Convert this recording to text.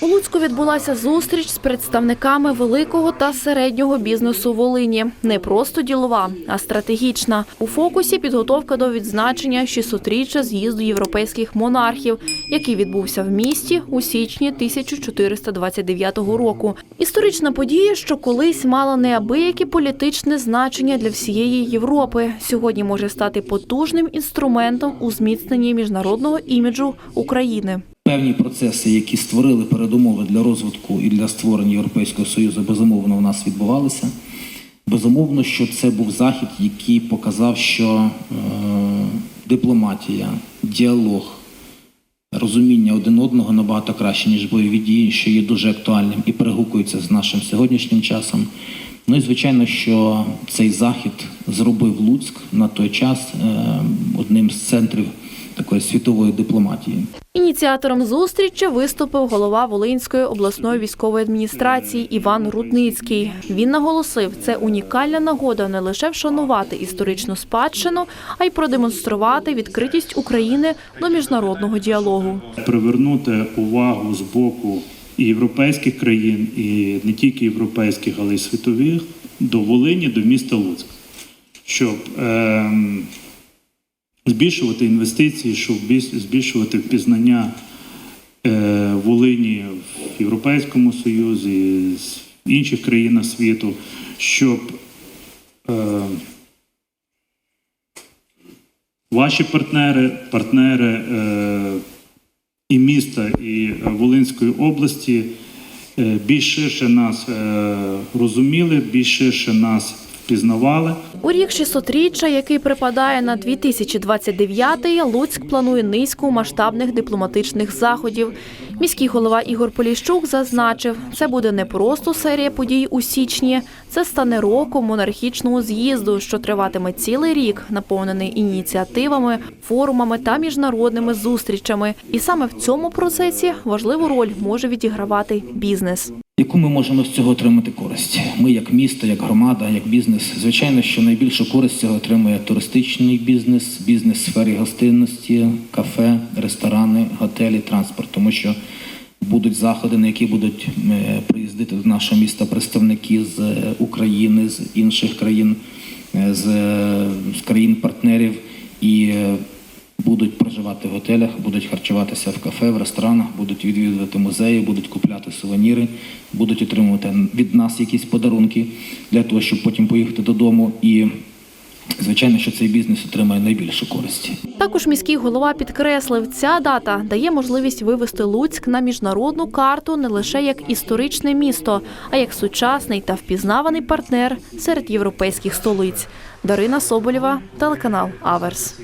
У Луцьку відбулася зустріч з представниками великого та середнього бізнесу Волині. Не просто ділова, а стратегічна. У фокусі підготовка до відзначення 600-річчя з'їзду європейських монархів, який відбувся в місті у січні 1429 року. Історична подія, що колись мала неабияке політичне значення для всієї Європи, сьогодні може стати потужним інструментом у зміцненні міжнародного іміджу України. Певні процеси, які створили передумови для розвитку і для створення Європейського Союзу, безумовно, у нас відбувалися. Безумовно, що це був захід, який показав, що е, дипломатія, діалог, розуміння один одного набагато краще, ніж бойові дії, що є дуже актуальним і перегукується з нашим сьогоднішнім часом. Ну і звичайно, що цей захід зробив Луцьк на той час е, одним з центрів такої світової дипломатії. Ініціатором зустрічі виступив голова Волинської обласної військової адміністрації Іван Рудницький. Він наголосив, це унікальна нагода не лише вшанувати історичну спадщину, а й продемонструвати відкритість України до міжнародного діалогу. привернути увагу з боку і європейських країн, і не тільки європейських, але й світових, до Волині, до міста Луцьк, щоб ем, збільшувати інвестиції, щоб збільшувати впізнання е, Волині в Європейському Союзі, з інших країнах світу, щоб е, ваші партнери, партнери е, і міста, і Волинської області більш ширше нас розуміли, більш ширше нас впізнавали. У рік 600-річчя, який припадає на 2029-й, Луцьк планує низку масштабних дипломатичних заходів. Міський голова Ігор Поліщук зазначив, це буде не просто серія подій у січні, це стане роком монархічного з'їзду, що триватиме цілий рік, наповнений ініціативами, форумами та міжнародними зустрічами. І саме в цьому процесі важливу роль може відігравати бізнес. Яку ми можемо з цього отримати користь? Ми, як місто, як громада, як бізнес. Звичайно, що найбільшу користь цього отримує туристичний бізнес, бізнес в сфері гостинності, кафе, ресторани, готелі, транспорт, тому що будуть заходи, на які будуть е, приїздити до нашого міста представники з е, України, з інших країн, е, з, країн-партнерів і будуть проживати в готелях, будуть харчуватися в кафе, в ресторанах, будуть відвідувати музеї, будуть купляти сувеніри, будуть отримувати від нас якісь подарунки для того, щоб потім поїхати додому. І звичайно, що цей бізнес отримає найбільшу користь. Також міський голова підкреслив, ця дата дає можливість вивести Луцьк на міжнародну карту не лише як історичне місто, а як сучасний та впізнаваний партнер серед європейських столиць. Дарина Соболєва, телеканал Аверс.